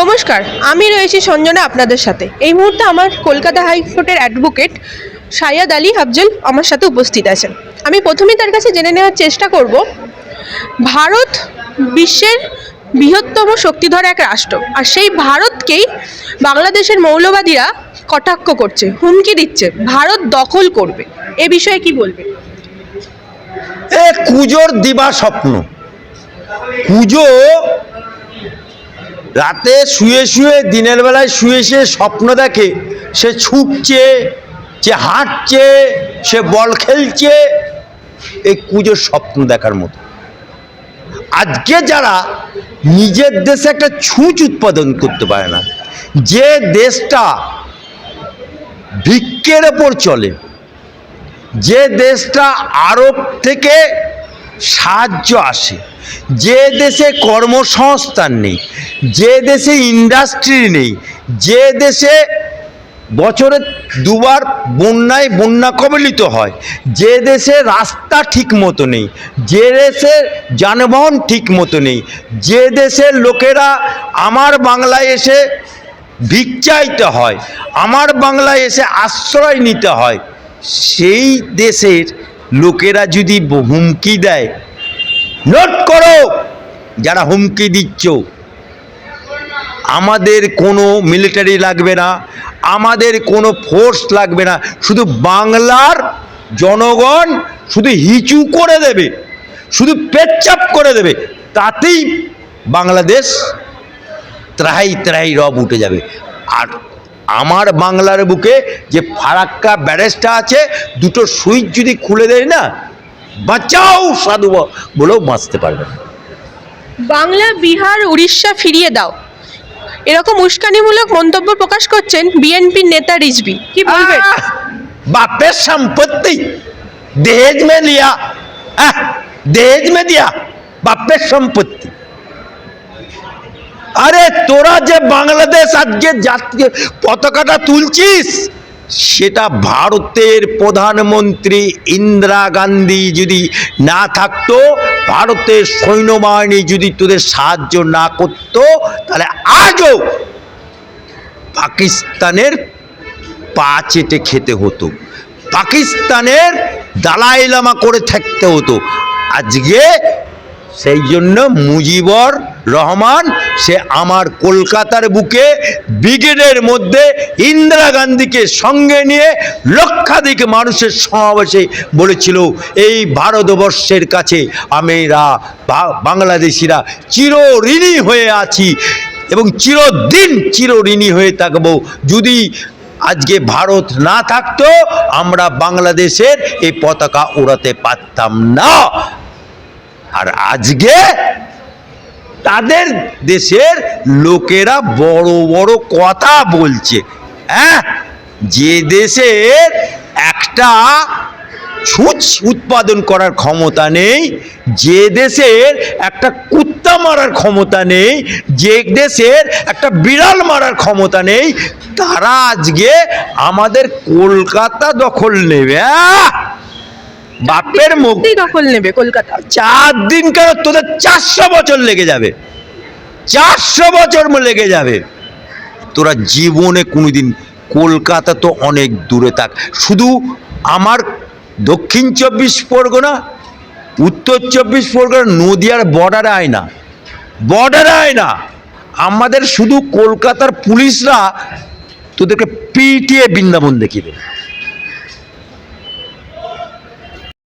নমস্কার, আমি রয়েছি সঞ্জনা আপনাদের সাথে। এই মুহূর্তে আমার কলকাতা হাইকোর্টের অ্যাডভোকেট সাইয়াদ আলী আফজল আমার সাথে উপস্থিত আছেন। আমি প্রথমেই তার কাছে জেনে নেওয়ার চেষ্টা করব, ভারত বিশ্বের বৃহত্তম শক্তিধর এক রাষ্ট্র, আর সেই ভারতকেই বাংলাদেশের মৌলবাদীরা কটাক্ষ করছে, হুমকি দিচ্ছে, ভারত দখল করবে। এ বিষয়ে কি বলবে? এ কুজোর দিবা স্বপ্ন। কুজো রাতে শুয়ে শুয়ে, দিনের বেলায় শুয়ে শুয়ে স্বপ্ন দেখে, সে ছুটছে, সে হাঁটছে, সে বল খেলছে, এই কুজোর স্বপ্ন দেখার মতো। আজকে যারা নিজের দেশে একটা ছুঁচ উৎপাদন করতে পারে না, যে দেশটা ভিক্ষের ওপর চলে, যে দেশটা আরব থেকে সাহায্য আসে যে দেশে কর্মসংস্থান নেই, যে দেশে ইন্ডাস্ট্রি নেই, যে দেশে বছরে দুবার বন্যায় বন্যা কবলিত হয়, যে দেশে রাস্তা ঠিক মতো নেই, যে দেশে যানবাহন ঠিক মতো নেই, যে দেশের লোকেরা আমার বাংলায় এসে ভিক চাইতে হয়, আমার বাংলায় এসে আশ্রয় নিতে হয়, সেই দেশের লোকেরা যদি হুমকি দেয় নোট করো, যারা হুমকি দিচ্ছ। আমাদের কোনো মিলিটারি লাগবে না, আমাদের কোনো ফোর্স লাগবে না, শুধু বাংলার জনগণ শুধু হিচু করে দেবে, শুধু পেচ্চাপ করে দেবে, তাতেই বাংলাদেশ ত্রাই ত্রাই রব উঠে যাবে। আর আমার বাংলার বুকে যে ফারাক্কা ব্যারেজটা আছে, দুটো সুইচ যদি খুলে দেয় না বাঁচাও সাধু বলেও বাঁচতে পারবেন বাংলা বিহার উড়িষ্যা ফিরিয়ে দাও। এরকম উস্কানিমূলক মন্তব্য প্রকাশ করছেন বিএনপির নেতা রিজবি কি বলবেন? বাপের সম্পত্তি। দেহেজ মে লিয়া। দেহেজ মে দিয়া বাপের সম্পত্তি। আরে তোরা যে বাংলাদেশ আজকে জাতীয় পতাকাটা তুলছিস সেটা ভারতের প্রধানমন্ত্রী ইন্দিরা গান্ধী যদি না থাকতো, ভারতের সৈন্যবাহিনী যদি তোদের সাহায্য না করতো, তাহলে আজও পাকিস্তানের পা চেটে খেতে হতো। পাকিস্তানের দালাই লামা করে থাকতে হতো। আজকে সেই জন্য মুজিবর রহমান, সে আমার কলকাতার বুকে ব্রিগেডের মধ্যে ইন্দিরা গান্ধীকে সঙ্গে নিয়ে লক্ষাধিক মানুষের সমাবেশে বলেছিল, এই ভারতবর্ষের কাছে আমরা বাংলাদেশিরা চিরঋণী হয়ে আছি এবং চিরদিন চিরঋণী হয়ে থাকব। যদি আজকে ভারত না থাকতো, আমরা বাংলাদেশের এই পতাকা ওড়াতে পারতাম না। আর আজকে তাদের দেশের লোকেরা বড় বড় কথা বলছে হ্যাঁ যে দেশের একটা ছুঁচ উৎপাদন করার ক্ষমতা নেই, যে দেশের একটা কুত্তা মারার ক্ষমতা নেই, যে দেশের একটা বিড়াল মারার ক্ষমতা নেই, তারা আজকে আমাদের কলকাতা দখল নেবে আহ! বাপের মুখ। দখল নেবে কলকাতা। চার দিন কেন তোদের চারশো বছর লেগে যাবে? চারশো বছর লেগে যাবে। তোরা জীবনে কোনোদিন কলকাতা তো অনেক দূরে থাক। শুধু আমার দক্ষিণ চব্বিশ পরগনা উত্তর চব্বিশ পরগনা নদিয়ার বর্ডারে আয় না। বর্ডারে আয় না। আমাদের শুধু কলকাতার পুলিশরা তোদেরকে পিটিয়ে বৃন্দাবন দেখিয়ে দেবে।